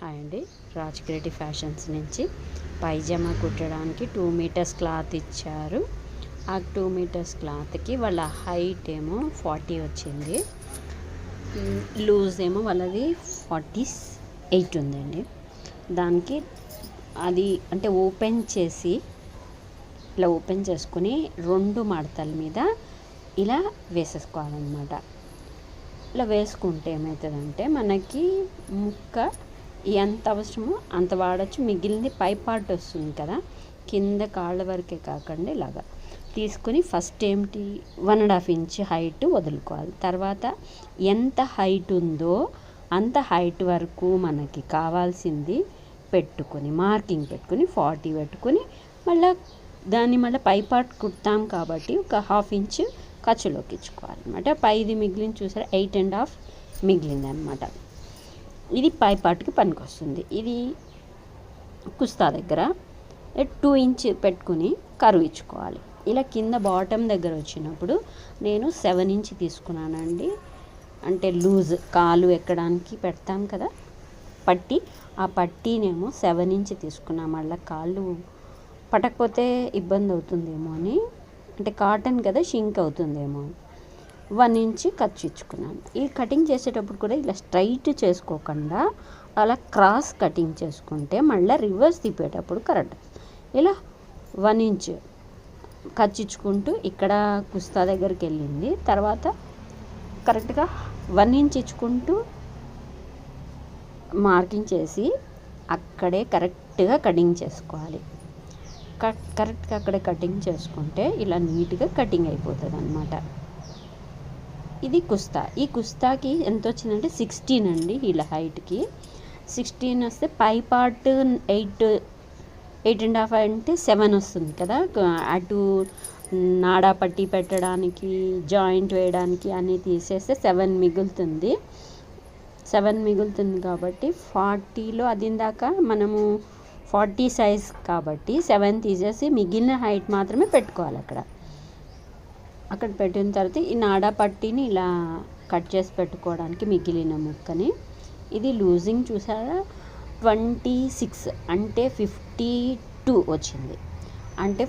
Hi అండి. రాజకిరెడ్డి fashions నుంచి పైజామా కుట్టడానికి టూ మీటర్స్ క్లాత్ ఇచ్చారు. ఆ టూ మీటర్స్ క్లాత్కి వాళ్ళ హైట్ ఏమో ఫార్టీ వచ్చింది. లూజ్ ఏమో వాళ్ళది ఫార్టీ ఎయిట్ ఉందండి. దానికి అది అంటే ఓపెన్ చేసి ఇలా ఓపెన్ చేసుకుని రెండు మడతల మీద ఇలా వేసేసుకోవాలన్నమాట. ఇలా వేసుకుంటే ఏమవుతుందంటే మనకి ముక్క ఎంత అవసరమో అంత వాడచ్చు. మిగిలింది పై పార్ట్ వస్తుంది కదా. కింద కాళ్ళ వరకే కాకుండా ఇలాగా. తీసుకుని ఫస్ట్ ఏమిటి? One and half inch height వదులుకోవాలి. తర్వాత ఎంత హైట్ ఉందో అంత హైట్ వరకు మనకి కావాల్సింది పెట్టుకొని మార్కింగ్ పెట్టుకుని ఫార్టీ పెట్టుకుని మళ్ళీ దాన్ని మళ్ళీ పై పార్ట్ కుడతాం కాబట్టి ఒక హాఫ్ ఇంచ్ ఖర్చులోకి ఇచ్చుకోవాలి అనమాట పైది మిగిలిన చూసారా? ఎయిట్ అండ్ హాఫ్ మిగిలింది అనమాట ఇది పై పార్ట్కి పనికి వస్తుంది ఇది కుస్తా దగ్గర. టూ ఇంచ్ పెట్టుకుని కరువు ఇచ్చుకోవాలి. ఇలా కింద బాటమ్ దగ్గర వచ్చినప్పుడు నేను సెవెన్ ఇంచ్ తీసుకున్నానండి. అంటే లూజ్ కాలు ఎక్కడానికి పెడతాం కదా? పట్టి. ఆ పట్టీనేమో సెవెన్ ఇంచ్ తీసుకున్నా. మళ్ళీ కాళ్ళు పట్టకపోతే ఇబ్బంది అవుతుందేమో అని. అంటే కాటన్ కదా షింక్ అవుతుందేమో అని. వన్ ఇంచ్ ఖర్చు ఇచ్చుకున్నాను ఈ కటింగ్ చేసేటప్పుడు కూడా ఇలా స్ట్రైట్ చేసుకోకుండా అలా క్రాస్ కటింగ్ చేసుకుంటే మళ్ళీ రివర్స్ తిప్పేటప్పుడు కరెక్ట్. ఇలా వన్ ఇంచ్ ఖర్చు ఇక్కడ కుస్తా దగ్గరికి వెళ్ళింది. తర్వాత కరెక్ట్గా వన్ ఇంచ్ ఇచ్చుకుంటూ మార్కింగ్ చేసి అక్కడే కరెక్ట్గా కటింగ్ చేసుకోవాలి. కట్ కరెక్ట్గా అక్కడే కటింగ్ చేసుకుంటే ఇలా నీట్గా కటింగ్ అయిపోతుంది అనమాట ఇది కుస్తా. ఈ కుస్తాకి ఎంత వచ్చిందంటే సిక్స్టీన్ అండి వీళ్ళ హైట్కి సిక్స్టీన్ వస్తే పై part eight eight and half అంటే సెవెన్ వస్తుంది కదా. అటు నాడా పట్టి పెట్టడానికి జాయింట్ వేయడానికి అన్నీ తీసేస్తే సెవెన్ మిగులుతుంది. సెవెన్ మిగులుతుంది కాబట్టి ఫార్టీలో అది ఇందాక మనము ఫార్టీ సైజ్ కాబట్టి సెవెన్ తీసేసి మిగిలిన హైట్ మాత్రమే పెట్టుకోవాలి అక్కడ. అక్కడ పెట్టిన తర్వాత ఈ నాడా పట్టీని ఇలా కట్ చేసి పెట్టుకోవడానికి మిగిలిన ముక్కని. ఇది లూజింగ్ చూసారా? ట్వంటీ సిక్స్ అంటే ఫిఫ్టీ టూ వచ్చింది. అంటే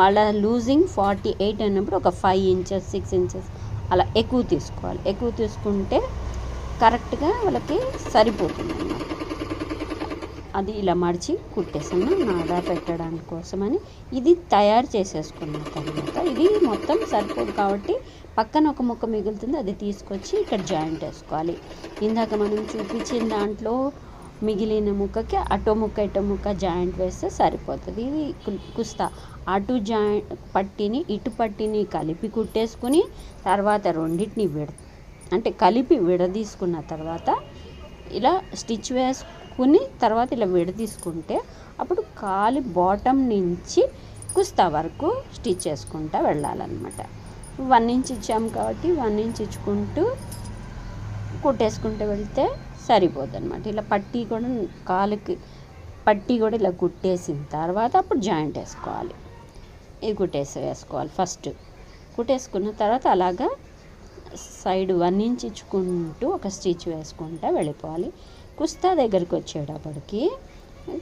మళ్ళీ లూజింగ్ ఫార్టీ ఎయిట్ అన్నప్పుడు ఒక ఫైవ్ ఇంచెస్ సిక్స్ ఇంచెస్ అలా ఎక్కువ తీసుకోవాలి. ఎక్కువ తీసుకుంటే కరెక్ట్గా వాళ్ళకి సరిపోతుంది అది ఇలా మడిచి కుట్టేసాను. నాడా పెట్టడానికి కోసమని ఇది తయారు చేసేసుకున్న తర్వాత ఇది మొత్తం సరిపోదు కాబట్టి పక్కన ఒక ముక్క మిగులుతుంది. అది తీసుకొచ్చి ఇక్కడ జాయింట్ వేసుకోవాలి. ఇందాక మనం చూపించిన దాంట్లో మిగిలిన ముక్కకి అటో ముక్క ఇటో ముక్క జాయింట్ వేస్తే సరిపోతుంది. ఇది కుస్తా. అటు జాయింట్ పట్టిని ఇటు పట్టిని కలిపి కుట్టేసుకుని తర్వాత రెండింటిని విడ అంటే కలిపి విడదీసుకున్న తర్వాత ఇలా స్టిచ్ పట్టుకుని తర్వాత ఇలా విడదీసుకుంటే అప్పుడు కాలి బాటమ్ నుంచి కుస్తా వరకు స్టిచ్ చేసుకుంటా వెళ్ళాలన్నమాట. వన్ ఇంచ్ ఇచ్చాం కాబట్టి వన్ ఇంచ్ ఇచ్చుకుంటూ కుట్టేసుకుంటూ వెళ్తే సరిపోద్ది అనమాట ఇలా పట్టీ కూడా కాలుకి పట్టీ కూడా ఇలా కుట్టేసిన తర్వాత అప్పుడు జాయింట్ వేసుకోవాలి. ఇది కుట్టేసి వేసుకోవాలి ఫస్ట్. కుట్టేసుకున్న తర్వాత అలాగా సైడ్ వన్ ఇంచ్ ఇచ్చుకుంటూ ఒక స్టిచ్ వేసుకుంటూ వెళ్ళిపోవాలి. కుస్తా దగ్గరికి వచ్చేటప్పటికి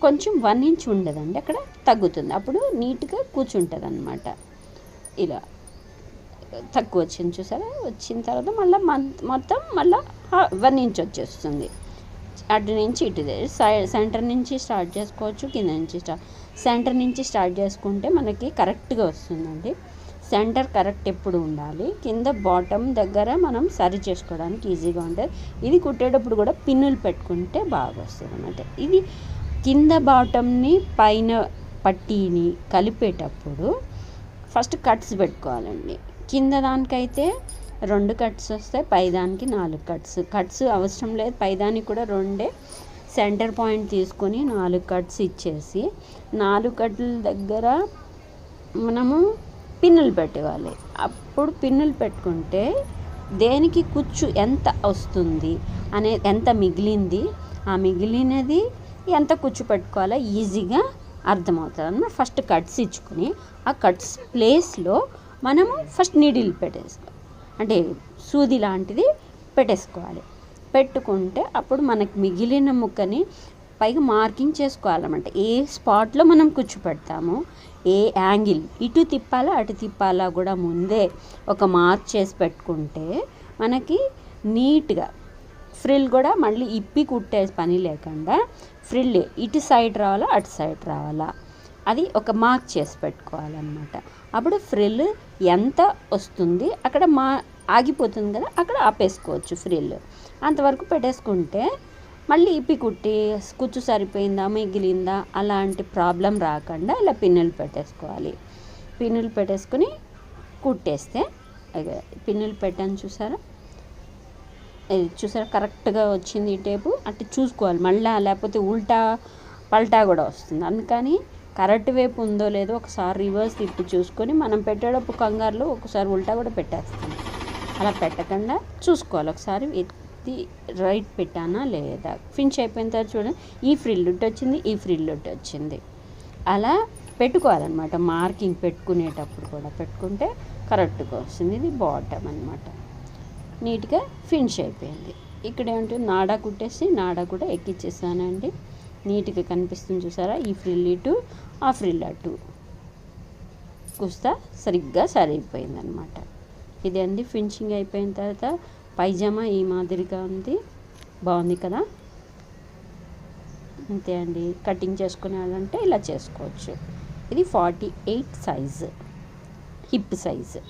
కొంచెం వన్ ఇంచ్ ఉండదండి అక్కడ తగ్గుతుంది. అప్పుడు నీట్గా కూర్చుంటుంది అనమాట ఇలా తక్కువ వచ్చింది చూసారా? వచ్చిన తర్వాత మళ్ళీ మొత్తం మళ్ళీ వన్ ఇంచ్ వచ్చేస్తుంది. అటు నుంచి ఇటు సెంటర్ నుంచి స్టార్ట్ చేసుకోవచ్చు కింద నుంచి స్టార్ట్ సెంటర్ నుంచి స్టార్ట్ చేసుకుంటే మనకి కరెక్ట్గా వస్తుందండి. సెంటర్ కరెక్ట్ ఎప్పుడు ఉండాలి? కింద బాటమ్ దగ్గర మనం సరి చేసుకోవడానికి ఈజీగా ఉంటుంది. ఇది కుట్టేటప్పుడు కూడా పిన్నులు పెట్టుకుంటే బాగా వస్తుంది అన్నమాట ఇది కింద బాటమ్ని పైన పట్టీని కలిపేటప్పుడు ఫస్ట్ కట్స్ పెట్టుకోవాలండి. కింద దానికైతే రెండు కట్స్ వస్తాయి పైదానికి నాలుగు కట్స్. కట్స్ అవసరం లేదు పైదానికి కూడా రెండే. సెంటర్ పాయింట్ తీసుకొని నాలుగు కట్స్ ఇచ్చేసి నాలుగు కట్ల దగ్గర మనము పిన్నులు పెట్టేవాలి అప్పుడు పిన్నులు పెట్టుకుంటే దేనికి కుచ్చు ఎంత వస్తుంది అనే ఎంత మిగిలింది ఆ మిగిలినది ఎంత కుచ్చు పెట్టుకోవాలో ఈజీగా అర్థమవుతుంది అన్నమాట ఫస్ట్ కట్స్ ఇచ్చుకొని ఆ కట్స్ ప్లేస్లో మనము ఫస్ట్ నీడిల్ పెట్టేసుకో అంటే సూది లాంటిది పెట్టేసుకోవాలి. పెట్టుకుంటే అప్పుడు మనకు మిగిలిన ముక్కని పైగా మార్కింగ్ చేసుకోవాలన్నమాట. ఏ స్పాట్లో మనం కూర్చోపెడతామో ఏ యాంగిల్ ఇటు తిప్పాలా అటు తిప్పాలా కూడా ముందే ఒక మార్క్ చేసి పెట్టుకుంటే మనకి నీట్గా ఫ్రిల్ కూడా మళ్ళీ ఇప్పి కుట్టే పని లేకుండా ఫ్రిల్ ఇటు సైడ్ రావాలా అటు సైడ్ రావాలా అది ఒక మార్క్ చేసి పెట్టుకోవాలన్నమాట. అప్పుడు ఫ్రిల్ ఎంత వస్తుంది అక్కడ మా ఆగిపోతుంది కదా అక్కడ ఆపేసుకోవచ్చు ఫ్రిల్. అంతవరకు పెట్టేసుకుంటే మళ్ళీ ఇప్పి కుట్టి కుచ్చు సరిపోయిందా మిగిలిందా అలాంటి ప్రాబ్లం రాకుండా ఇలా పిన్నులు పెట్టేసుకోవాలి. పిన్నులు పెట్టేసుకుని కుట్టేస్తే పిన్నులు పెట్టాను చూసారా? చూసారా? కరెక్ట్గా వచ్చింది ఈ టేపు. అటు చూసుకోవాలి. మళ్ళీ లేకపోతే ఉల్టా పల్టా కూడా వస్తుంది. అందుకని కరెక్ట్ వైపు ఉందో లేదో ఒకసారి రివర్స్ తిప్పి చూసుకొని మనం పెట్టేటప్పుడు కంగారులో ఒకసారి ఉల్టా కూడా పెట్టేస్తాం. అలా పెట్టకుండా చూసుకోవాలి. ఒకసారి ది రైట్ పెట్టానా లేదా? ఫినిష్ అయిపోయిన తర్వాత చూడండి. ఈ ఫ్రిల్లుట్ వచ్చింది ఈ ఫ్రిల్లుట్ వచ్చింది. అలా పెట్టుకోవాలన్నమాట. మార్కింగ్ పెట్టుకునేటప్పుడు కూడా పెట్టుకుంటే కరెక్ట్గా వస్తుంది. ఇది బాటమ్ అనమాట నీట్గా ఫినిష్ అయిపోయింది. ఇక్కడ ఏమంటుంది నాడా కుట్టేసి నాడా కూడా ఎక్కిచ్చేసానండి. నీట్గా కనిపిస్తుంది చూసారా? ఈ ఫ్రిల్ ఇటు ఆ ఫ్రిల్ అటు. కుస్తా సరిగ్గా సరిపోయింది అనమాట ఇది అండి ఫినిషింగ్ అయిపోయిన తర్వాత పైజామా ఈ మాదిరిగా ఉంది. బాగుంది కదా? అంతే అండి. కటింగ్ చేసుకునేయాలంటే ఇలా చేసుకోవచ్చు. ఇది forty eight size. Hip size.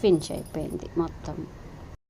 Finish అయిపోయింది మొత్తం.